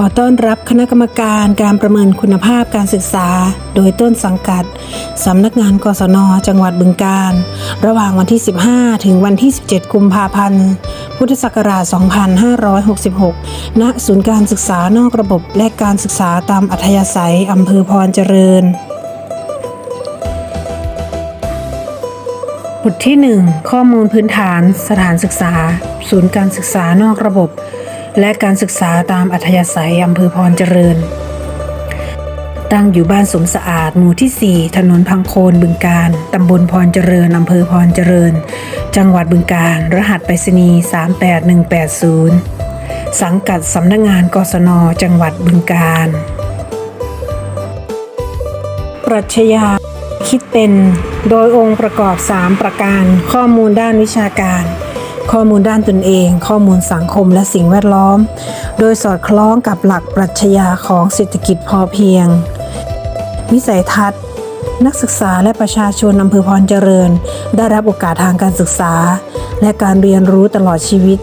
ขอต้อนรับคณะกรรมการการประเมินคุณภาพการศึกษา โดยต้นสังกัด สำนักงานกศน จังหวัดบึงกาฬระหว่างวันที่ 15 ถึงวันที่ 17 กุมภาพันธ์ พุทธศักราช 2566 ณ ศูนย์การศึกษานอกระบบและการศึกษาตามอัธยาศัย อำเภอพรเจริญบทที่ 1 ข้อมูลพื้นฐาน สถานศึกษา ศูนย์การศึกษานอกระบบ และการศึกษาตามอัธยาศัยอำเภอพรเจริญ ตั้งอยู่บ้านสมสะอาดหมู่ที่ 4 ถนนพังโคนบึงการตำบลพรเจริญอำเภอพรเจริญ จังหวัดบึงการ รหัสไปรษณีย์38180 สังกัดสำนักงงานกศนจังหวัดบึงการปรัชญาคิดเป็น โดยองค์ประกอบ 3 ประการ ข้อมูลด้านวิชาการ ข้อมูลด้านตนเอง ข้อมูลสังคมและสิ่งแวดล้อม โดยสอดคล้องกับหลักปรัชญาของเศรษฐกิจพอเพียง วิสัยทัศน์ นักศึกษาและประชาชนอำเภอพรเจริญ ได้รับโอกาสทางการศึกษา และการเรียนรู้ตลอดชีวิต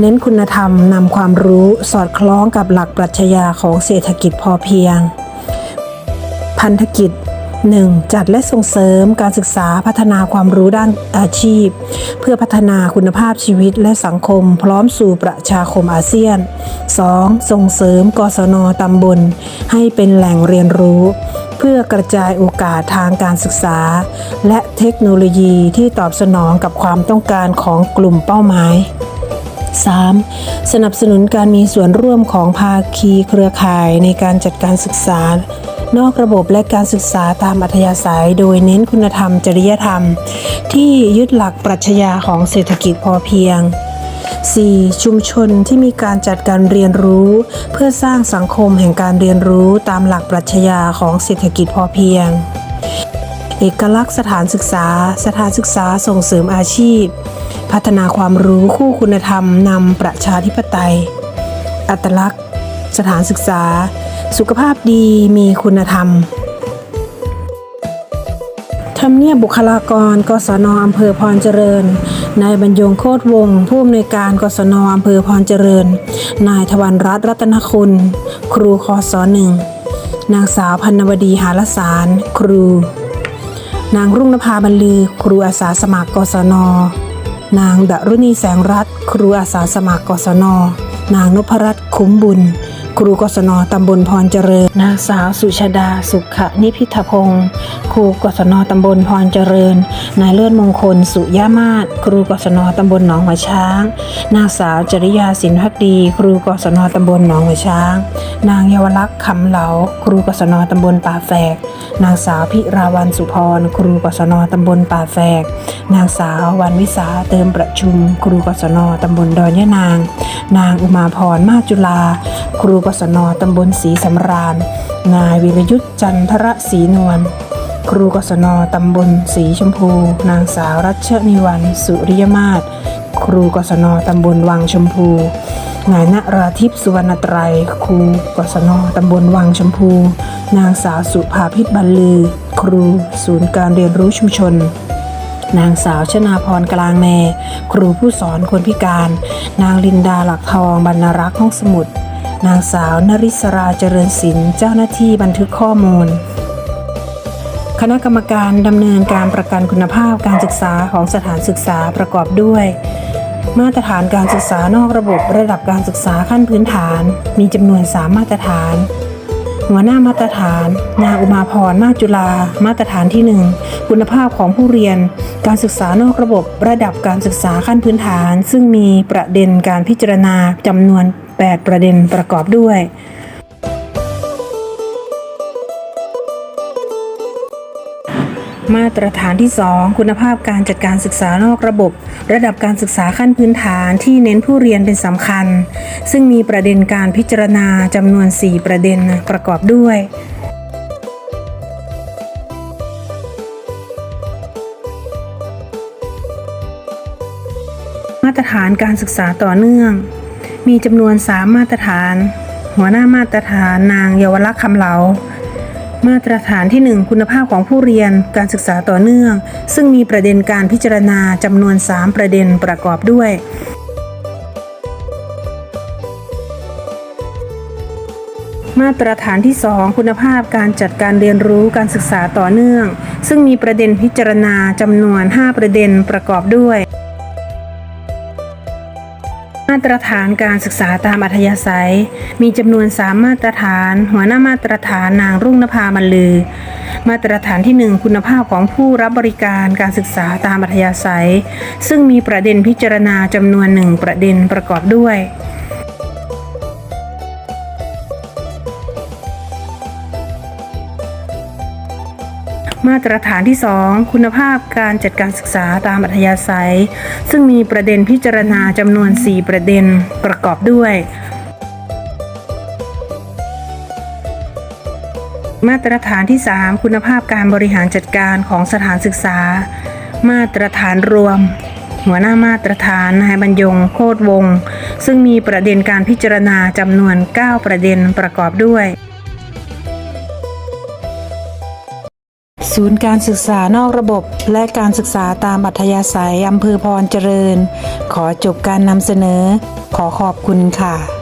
เน้นคุณธรรมนำความรู้สอดคล้องกับหลักปรัชญาของเศรษฐกิจพอเพียง พันธกิจ 1. จัดและส่งเสริมการศึกษาพัฒนาความรู้ด้านอาชีพ เพื่อพัฒนาคุณภาพชีวิตและสังคม พร้อมสู่ประชาคมอาเซียน 2. ส่งเสริมกศนตำบล ให้เป็นแหล่งเรียนรู้ เพื่อกระจายโอกาสทางการศึกษา และเทคโนโลยีที่ตอบสนองกับความต้องการของกลุ่มเป้าหมาย 3. สนับสนุนการมีส่วนร่วมของภาคีเครือข่ายในการจัดการศึกษา นอกระบบและการศึกษาตามอัธยาศัย โดยเน้นคุณธรรม จริยธรรม ที่ยึดหลักปรัชญาของเศรษฐกิจพอเพียง 4. ชุมชนที่มีการจัดการเรียนรู้ เพื่อสร้างสังคมแห่งการเรียนรู้ตามหลักปรัชญาของเศรษฐกิจพอเพียง เอกลักษณ์สถานศึกษา สถานศึกษาส่งเสริมอาชีพ พัฒนาความรู้คู่คุณธรรมนำประชาธิปไตย อัตลักษณ์ สถานศึกษา สุขภาพดีมีคุณธรรมทำเนียบบุคลากร กศนอำเภอพรเจริญ นายบรรยงโคตรวง ผู้อำนวยการ กศนอำเภอพรเจริญ นายทวันรัตน์รัตนคุณ ครูคศหนึ่ง นางสาวพันนวดีหาลสาร ครู นางรุ่งนภาบรรลือ ครูอาสาสมัครกศน นางดรุณีแสงรัตน์ครูอาสาสมัครกศน นางนพรัตน์คุ้มบุญ ครูกศนตำบลพรเจริญ นางสาวสุชาดาสุขนิพิทพงศ์ รูกศนตำบลพรเจริญ นายเลิศมงคลสุยามาศครูกศนตำบลหนองหัวช้าง นางสาวจริยาสินพักดี ครูกศนตำบลหนองหัวช้าง นางเยาวลักษณ์คำเหลา ครูกศนตำบลป่าแฝก นางสาวพิราวันสุพร ครูกศนตำบลป่าแฝก นางสาววันวิสาเติมประชุม ครูกศนตำบลดอนยะนาง นางอุมาพรมาจุลา ครูกศนตำบลศรีสำราญ นายวิรยุทธ์จันทรศรีนวล ครูกศนตำบลสีชมพู นางสาวรัชนิวันสุริยมาศครูกศนตำบลวังชมพูนายณราทิพสุวรรณไตรครูกศนตำบลวังชมพู นางสาวสุภาพิษบรรลือ ครู ศูนย์การเรียนรู้ชุมชน นางสาวชนาพรกลางแม่ครูผู้สอนคนพิการ นางลินดาหลักทองบรรณรักษ์ห้องสมุด นางสาวนริศราเจริญศิลป์เจ้าหน้าที่บันทึกข้อมูล คณะกรรมการดำเนินการประกันคุณภาพการศึกษาของสถานศึกษาประกอบด้วย มาตรฐานการศึกษานอกระบบระดับการศึกษาขั้นพื้นฐาน มีจำนวน 3 มาตรฐาน หัวหน้ามาตรฐาน นาอุมาพรนาจุฬามาตรฐานที่ 1 คุณภาพของผู้เรียน การศึกษานอกระบบระดับการศึกษาขั้นพื้นฐาน ซึ่งมีประเด็นการพิจารณาจำนวน 8 ประเด็นประกอบด้วย มาตรฐานที่ 2 คุณภาพการจัดการศึกษานอกระบบ ระดับการศึกษาขั้นพื้นฐานที่เน้นผู้เรียนเป็นสำคัญ ซึ่งมีประเด็นการพิจารณาจำนวน 4 ประเด็นประกอบด้วย มาตรฐานการศึกษาต่อเนื่อง มีจำนวน 3 มาตรฐาน หัวหน้ามาตรฐานนางเยาวลักษณ์คำเหลา มาตรฐานที่ 1 คุณภาพของผู้เรียนการศึกษาต่อเนื่อง ซึ่งมีประเด็นการพิจารณาจำนวน 3 ประเด็นประกอบด้วย มาตรฐานที่ 2 คุณภาพการจัดการเรียนรู้การศึกษาต่อเนื่อง ซึ่งมีประเด็นพิจารณาจำนวน 5 ประเด็นประกอบด้วย มาตรฐานการศึกษาตามอัธยาศัย มีจำนวน3มาตรฐาน หัวหน้ามาตรฐานนางรุ่งนภาบรรลือ มาตรฐานที่ 1 คุณภาพของผู้รับบริการการศึกษาตามอัธยาศัย ซึ่งมีประเด็นพิจารณาจำนวนหนึ่งประเด็นประกอบด้วย มาตรฐานที่ 2 คุณภาพการจัดการศึกษาตามอัธยาศัย ซึ่งมีประเด็นพิจารณาจำนวน 4 ประเด็นประกอบด้วย มาตรฐานที่ 3 คุณภาพการบริหารจัดการของสถานศึกษา มาตรฐานรวม หัวหน้ามาตรฐานนายบรรยงโคตรวงศ์ซึ่งมีประเด็นการพิจารณาจำนวน 9 ประเด็นประกอบด้วย ศูนย์การศึกษานอกระบบ และการศึกษาตามอัธยาศัยอำเภอพรเจริญ ขอจบการนำเสนอ ขอขอบคุณค่ะ